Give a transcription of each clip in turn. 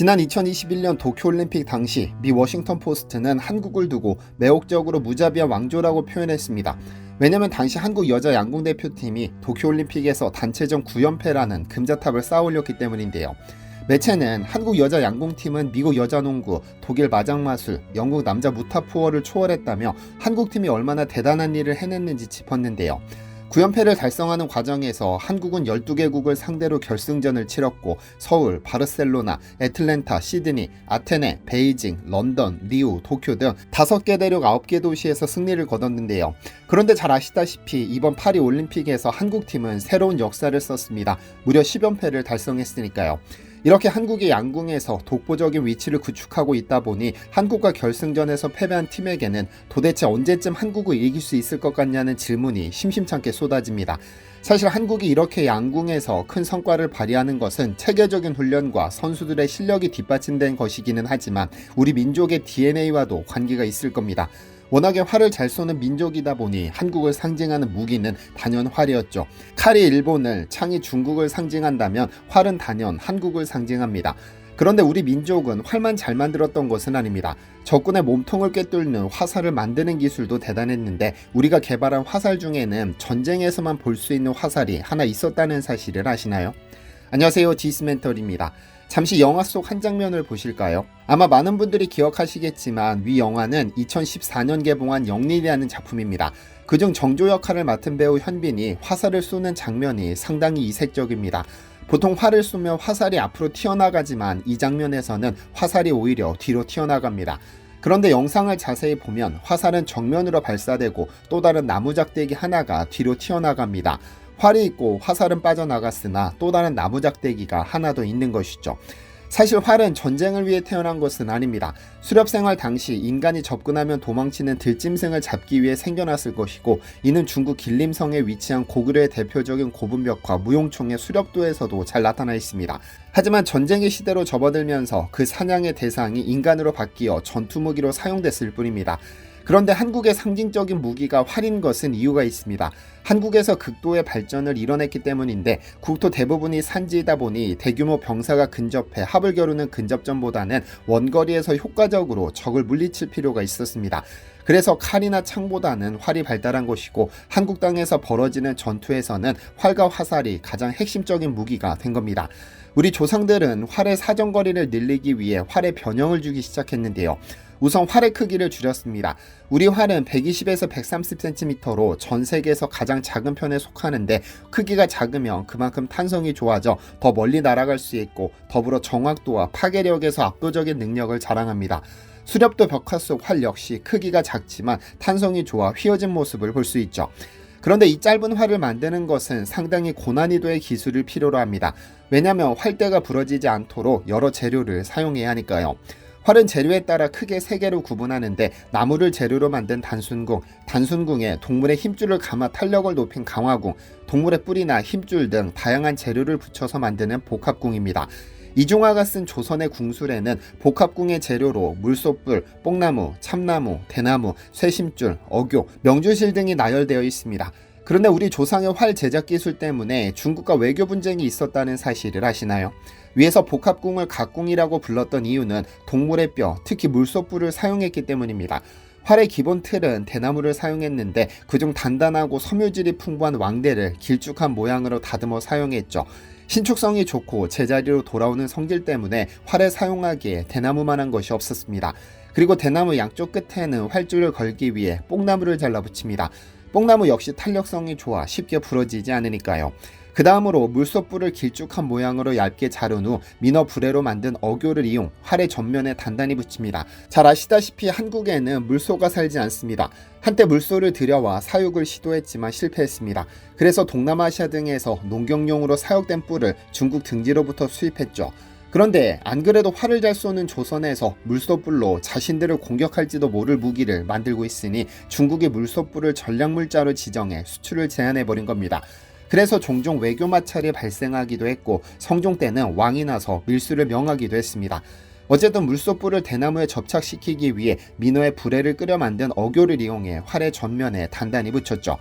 지난 2021년 도쿄올림픽 당시 미 워싱턴 포스트는 한국을 두고 매혹적으로 무자비한 왕조라고 표현했습니다. 왜냐면 당시 한국 여자 양궁 대표팀이 도쿄올림픽에서 단체전 9연패라는 금자탑을 쌓아 올렸기 때문인데요. 매체는 한국 여자 양궁팀은 미국 여자 농구, 독일 마장마술, 영국 남자 무타포어를 초월했다며 한국팀이 얼마나 대단한 일을 해냈는지 짚었는데요. 9연패를 달성하는 과정에서 한국은 12개국을 상대로 결승전을 치렀고 서울, 바르셀로나, 애틀랜타, 시드니, 아테네, 베이징, 런던, 리우, 도쿄 등 5개 대륙 9개 도시에서 승리를 거뒀는데요. 그런데 잘 아시다시피 이번 파리 올림픽에서 한국팀은 새로운 역사를 썼습니다. 무려 10연패를 달성했으니까요. 이렇게 한국이 양궁에서 독보적인 위치를 구축하고 있다 보니 한국과 결승전에서 패배한 팀에게는 도대체 언제쯤 한국을 이길 수 있을 것 같냐는 질문이 심심찮게 쏟아집니다. 사실 한국이 이렇게 양궁에서 큰 성과를 발휘하는 것은 체계적인 훈련과 선수들의 실력이 뒷받침된 것이기는 하지만 우리 민족의 DNA와도 관계가 있을 겁니다. 워낙에 활을 잘 쏘는 민족이다 보니 한국을 상징하는 무기는 단연 활이었죠. 칼이 일본을, 창이 중국을 상징한다면 활은 단연 한국을 상징합니다. 그런데 우리 민족은 활만 잘 만들었던 것은 아닙니다. 적군의 몸통을 꿰뚫는 화살을 만드는 기술도 대단했는데 우리가 개발한 화살 중에는 전쟁에서만 볼 수 있는 화살이 하나 있었다는 사실을 아시나요? 안녕하세요. 디스멘털입니다. 잠시 영화 속 한 장면을 보실까요? 아마 많은 분들이 기억하시겠지만 위 영화는 2014년 개봉한 영린이라는 작품입니다. 그중 정조 역할을 맡은 배우 현빈이 화살을 쏘는 장면이 상당히 이색적입니다. 보통 활을 쏘면 화살이 앞으로 튀어나가지만 이 장면에서는 화살이 오히려 뒤로 튀어나갑니다. 그런데 영상을 자세히 보면 화살은 정면으로 발사되고 또 다른 나무 작대기 하나가 뒤로 튀어나갑니다. 활이 있고 화살은 빠져나갔으나 또 다른 나무작대기가 하나 더 있는 것이죠. 사실 활은 전쟁을 위해 태어난 것은 아닙니다. 수렵 생활 당시 인간이 접근하면 도망치는 들짐승을 잡기 위해 생겨났을 것이고 이는 중국 길림성에 위치한 고구려의 대표적인 고분벽화 무용총의 수렵도에서도 잘 나타나 있습니다. 하지만 전쟁의 시대로 접어들면서 그 사냥의 대상이 인간으로 바뀌어 전투무기로 사용됐을 뿐입니다. 그런데 한국의 상징적인 무기가 활인 것은 이유가 있습니다. 한국에서 극도의 발전을 이뤄냈기 때문인데 국토 대부분이 산지이다 보니 대규모 병사가 근접해 합을 겨루는 근접전보다는 원거리에서 효과적으로 적을 물리칠 필요가 있었습니다. 그래서 칼이나 창보다는 활이 발달한 것이고 한국 땅에서 벌어지는 전투에서는 활과 화살이 가장 핵심적인 무기가 된 겁니다. 우리 조상들은 활의 사정거리를 늘리기 위해 활의 변형을 주기 시작했는데요. 우선 활의 크기를 줄였습니다. 우리 활은 120에서 130cm로 전 세계에서 가장 작은 편에 속하는데 크기가 작으면 그만큼 탄성이 좋아져 더 멀리 날아갈 수 있고 더불어 정확도와 파괴력에서 압도적인 능력을 자랑합니다. 수렵도 벽화 속 활 역시 크기가 작지만 탄성이 좋아 휘어진 모습을 볼 수 있죠. 그런데 이 짧은 활을 만드는 것은 상당히 고난이도의 기술을 필요로 합니다. 왜냐하면 활대가 부러지지 않도록 여러 재료를 사용해야 하니까요. 활은 재료에 따라 크게 세 개로 구분하는데 나무를 재료로 만든 단순궁, 단순궁에 동물의 힘줄을 감아 탄력을 높인 강화궁, 동물의 뿌리나 힘줄 등 다양한 재료를 붙여서 만드는 복합궁입니다. 이종화가 쓴 조선의 궁술에는 복합궁의 재료로 물소뿔, 뽕나무, 참나무, 대나무, 쇠심줄, 어교, 명주실 등이 나열되어 있습니다. 그런데 우리 조상의 활 제작 기술 때문에 중국과 외교 분쟁이 있었다는 사실을 아시나요? 위에서 복합궁을 각궁이라고 불렀던 이유는 동물의 뼈, 특히 물소뿔을 사용했기 때문입니다. 활의 기본 틀은 대나무를 사용했는데 그중 단단하고 섬유질이 풍부한 왕대를 길쭉한 모양으로 다듬어 사용했죠. 신축성이 좋고 제자리로 돌아오는 성질 때문에 활을 사용하기에 대나무만한 것이 없었습니다. 그리고 대나무 양쪽 끝에는 활줄을 걸기 위해 뽕나무를 잘라 붙입니다. 뽕나무 역시 탄력성이 좋아 쉽게 부러지지 않으니까요. 그 다음으로 물소뿔을 길쭉한 모양으로 얇게 자른 후 민어 불에로 만든 어교를 이용 활의 전면에 단단히 붙입니다. 잘 아시다시피 한국에는 물소가 살지 않습니다. 한때 물소를 들여와 사육을 시도했지만 실패했습니다. 그래서 동남아시아 등에서 농경용으로 사육된 뿔을 중국 등지로부터 수입했죠. 그런데 안 그래도 활을 잘 쏘는 조선에서 물소뿔로 자신들을 공격할지도 모를 무기를 만들고 있으니 중국이 물소뿔을 전략물자로 지정해 수출을 제한해버린 겁니다. 그래서 종종 외교 마찰이 발생하기도 했고 성종 때는 왕이 나서 밀수를 명하기도 했습니다. 어쨌든 물소뿔을 대나무에 접착시키기 위해 민어의 불에를 끓여 만든 어교를 이용해 활의 전면에 단단히 붙였죠.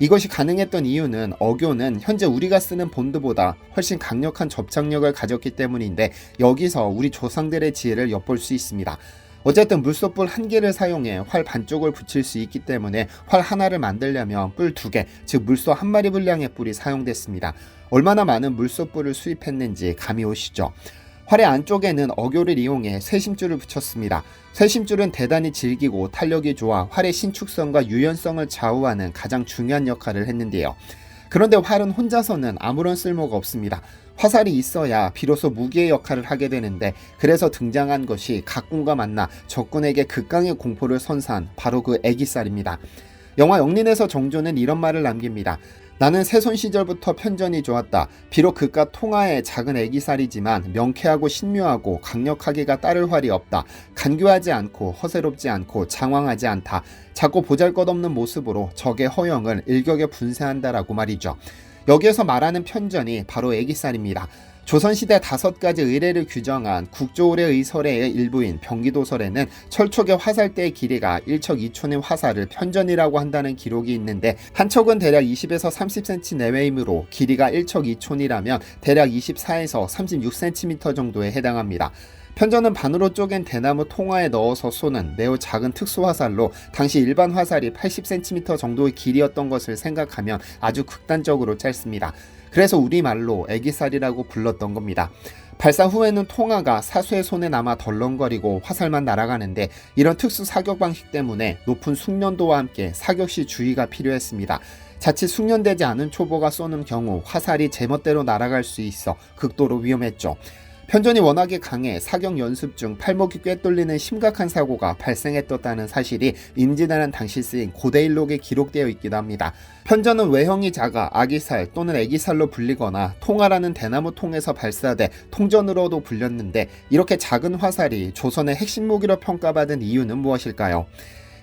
이것이 가능했던 이유는 어교는 현재 우리가 쓰는 본드보다 훨씬 강력한 접착력을 가졌기 때문인데 여기서 우리 조상들의 지혜를 엿볼 수 있습니다. 어쨌든 물소뿔 한 개를 사용해 활 반쪽을 붙일 수 있기 때문에 활 하나를 만들려면 뿔 두 개, 즉 물소 한 마리 분량의 뿔이 사용됐습니다. 얼마나 많은 물소뿔을 수입했는지 감이 오시죠? 활의 안쪽에는 어교를 이용해 쇠심줄을 붙였습니다. 쇠심줄은 대단히 질기고 탄력이 좋아 활의 신축성과 유연성을 좌우하는 가장 중요한 역할을 했는데요. 그런데 활은 혼자서는 아무런 쓸모가 없습니다. 화살이 있어야 비로소 무기의 역할을 하게 되는데 그래서 등장한 것이 각군과 만나 적군에게 극강의 공포를 선사한 바로 그 애기살입니다. 영화 영린에서 정조는 이런 말을 남깁니다. 나는 새손 시절부터 편전이 좋았다. 비록 그깟 통화의 작은 애기살이지만 명쾌하고 신묘하고 강력하기가 따를 활이 없다. 간교하지 않고 허세롭지 않고 장황하지 않다. 자꾸 보잘것없는 모습으로 적의 허영을 일격에 분쇄한다라고 말이죠. 여기에서 말하는 편전이 바로 애기살입니다. 조선시대 다섯 가지 의례를 규정한 국조의례 의설의 일부인 병기도설에는 철촉의 화살대의 길이가 1척 2촌의 화살을 편전이라고 한다는 기록이 있는데 한 척은 대략 20에서 30cm 내외이므로 길이가 1척 2촌이라면 대략 24에서 36cm 정도에 해당합니다. 편전은 반으로 쪼갠 대나무 통화에 넣어서 쏘는 매우 작은 특수 화살로 당시 일반 화살이 80cm 정도의 길이였던 것을 생각하면 아주 극단적으로 짧습니다. 그래서 우리말로 애기살이라고 불렀던 겁니다. 발사 후에는 통화가 사수의 손에 남아 덜렁거리고 화살만 날아가는데 이런 특수 사격 방식 때문에 높은 숙련도와 함께 사격 시 주의가 필요했습니다. 자칫 숙련되지 않은 초보가 쏘는 경우 화살이 제멋대로 날아갈 수 있어 극도로 위험했죠. 편전이 워낙에 강해 사격 연습 중 팔목이 꿰뚫리는 심각한 사고가 발생했었다는 사실이 임진왜란 당시 쓰인 고대일록에 기록되어 있기도 합니다. 편전은 외형이 작아 아기살 또는 애기살로 불리거나 통화라는 대나무 통에서 발사돼 통전으로도 불렸는데 이렇게 작은 화살이 조선의 핵심 무기로 평가받은 이유는 무엇일까요?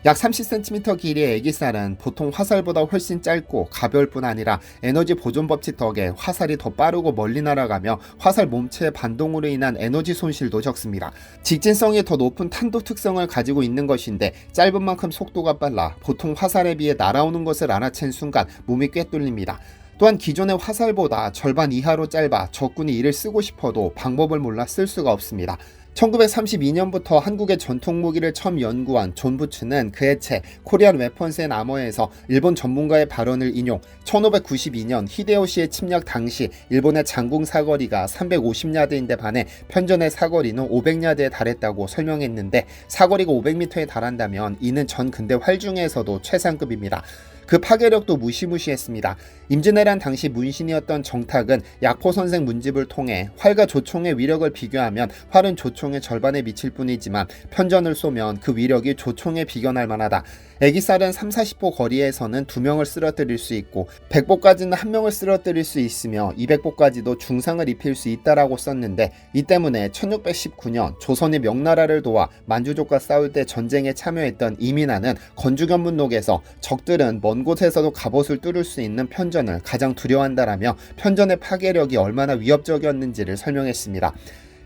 약 30cm 길이의 애기살은 보통 화살보다 훨씬 짧고 가벼울 뿐 아니라 에너지 보존 법칙 덕에 화살이 더 빠르고 멀리 날아가며 화살 몸체의 반동으로 인한 에너지 손실도 적습니다. 직진성이 더 높은 탄도 특성을 가지고 있는 것인데 짧은 만큼 속도가 빨라 보통 화살에 비해 날아오는 것을 알아챈 순간 몸이 꿰뚫립니다. 또한 기존의 화살보다 절반 이하로 짧아 적군이 이를 쓰고 싶어도 방법을 몰라 쓸 수가 없습니다. 1932년부터 한국의 전통 무기를 처음 연구한 존 부츠는 그의 책 코리안 웨펀스 앤 아머에서 일본 전문가의 발언을 인용 1592년 히데요시의 침략 당시 일본의 장궁 사거리가 350야드인데 반해 편전의 사거리는 500야드에 달했다고 설명했는데 사거리가 500m에 달한다면 이는 전 근대 활 중에서도 최상급입니다. 그 파괴력도 무시무시했습니다. 임진왜란 당시 문신이었던 정탁은 약포 선생 문집을 통해 활과 조총의 위력을 비교하면 활은 조총의 절반에 미칠 뿐이지만 편전을 쏘면 그 위력이 조총에 비견할 만하다. 애기살은 3, 40보 거리에서는 두 명을 쓰러뜨릴 수 있고 100보까지는 한 명을 쓰러뜨릴 수 있으며 200보까지도 중상을 입힐 수 있다라고 썼는데 이 때문에 1619년 조선의 명나라를 도와 만주족과 싸울 때 전쟁에 참여했던 이민아는 건주견문록에서 적들은 먼 곳에서도 갑옷을 뚫을 수 있는 편전을 가장 두려워한다라며 편전의 파괴력이 얼마나 위협적이었는지를 설명했습니다.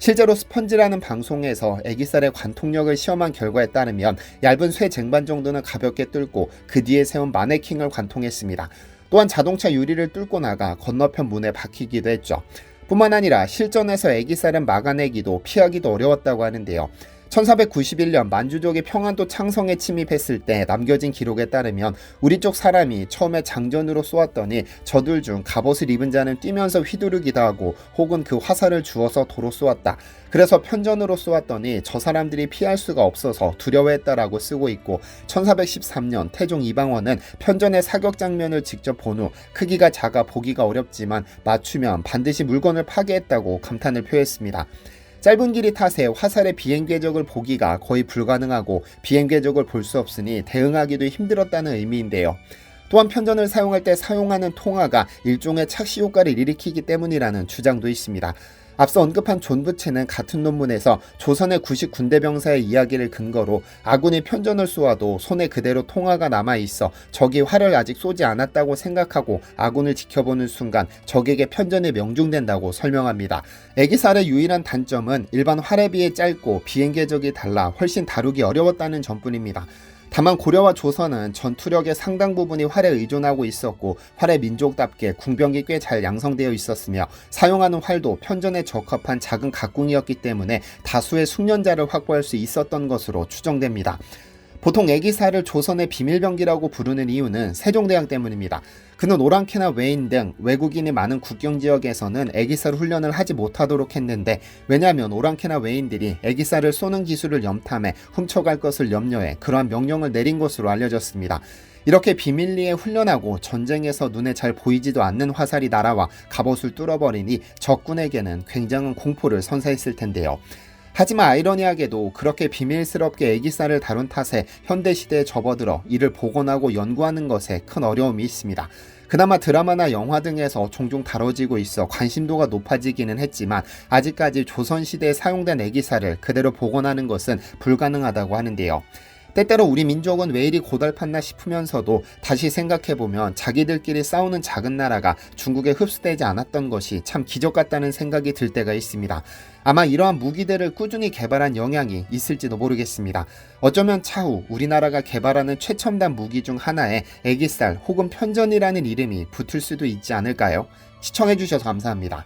실제로 스펀지라는 방송에서 애기살의 관통력을 시험한 결과에 따르면 얇은 쇠 쟁반 정도는 가볍게 뚫고 그 뒤에 세운 마네킹을 관통했습니다. 또한 자동차 유리를 뚫고 나가 건너편 문에 박히기도 했죠. 뿐만 아니라 실전에서 애기살은 막아내기도 피하기도 어려웠다고 하는데요. 1491년 만주족이 평안도 창성에 침입했을 때 남겨진 기록에 따르면 우리 쪽 사람이 처음에 장전으로 쏘았더니 저들 중 갑옷을 입은 자는 뛰면서 휘두르기도 하고 혹은 그 화살을 주어서 도로 쏘았다. 그래서 편전으로 쏘았더니 저 사람들이 피할 수가 없어서 두려워했다라고 쓰고 있고 1413년 태종 이방원은 편전의 사격 장면을 직접 본 후 크기가 작아 보기가 어렵지만 맞추면 반드시 물건을 파괴했다고 감탄을 표했습니다. 짧은 길이 탓에 화살의 비행 궤적을 보기가 거의 불가능하고 비행 궤적을 볼 수 없으니 대응하기도 힘들었다는 의미인데요. 또한 편전을 사용할 때 사용하는 통화가 일종의 착시 효과를 일으키기 때문이라는 주장도 있습니다. 앞서 언급한 존 부체는 같은 논문에서 조선의 90군대 병사의 이야기를 근거로 아군이 편전을 쏘아도 손에 그대로 통화가 남아 있어 적이 활을 아직 쏘지 않았다고 생각하고 아군을 지켜보는 순간 적에게 편전이 명중된다고 설명합니다. 애기살의 유일한 단점은 일반 활에 비해 짧고 비행 궤적이 달라 훨씬 다루기 어려웠다는 점뿐입니다. 다만 고려와 조선은 전투력의 상당 부분이 활에 의존하고 있었고 활의 민족답게 궁병이 꽤 잘 양성되어 있었으며 사용하는 활도 편전에 적합한 작은 각궁이었기 때문에 다수의 숙련자를 확보할 수 있었던 것으로 추정됩니다. 보통 애기사를 조선의 비밀병기라고 부르는 이유는 세종대왕 때문입니다. 그는 오랑캐나 외인 등 외국인이 많은 국경 지역에서는 애기사를 훈련을 하지 못하도록 했는데 왜냐하면 오랑캐나 외인들이 애기사를 쏘는 기술을 염탐해 훔쳐갈 것을 염려해 그러한 명령을 내린 것으로 알려졌습니다. 이렇게 비밀리에 훈련하고 전쟁에서 눈에 잘 보이지도 않는 화살이 날아와 갑옷을 뚫어버리니 적군에게는 굉장한 공포를 선사했을 텐데요. 하지만 아이러니하게도 그렇게 비밀스럽게 애기살을 다룬 탓에 현대시대에 접어들어 이를 복원하고 연구하는 것에 큰 어려움이 있습니다. 그나마 드라마나 영화 등에서 종종 다뤄지고 있어 관심도가 높아지기는 했지만 아직까지 조선시대에 사용된 애기살을 그대로 복원하는 것은 불가능하다고 하는데요. 때때로 우리 민족은 왜 이리 고달팠나 싶으면서도 다시 생각해보면 자기들끼리 싸우는 작은 나라가 중국에 흡수되지 않았던 것이 참 기적 같다는 생각이 들 때가 있습니다. 아마 이러한 무기들을 꾸준히 개발한 영향이 있을지도 모르겠습니다. 어쩌면 차후 우리나라가 개발하는 최첨단 무기 중 하나에 애기살 혹은 편전이라는 이름이 붙을 수도 있지 않을까요? 시청해주셔서 감사합니다.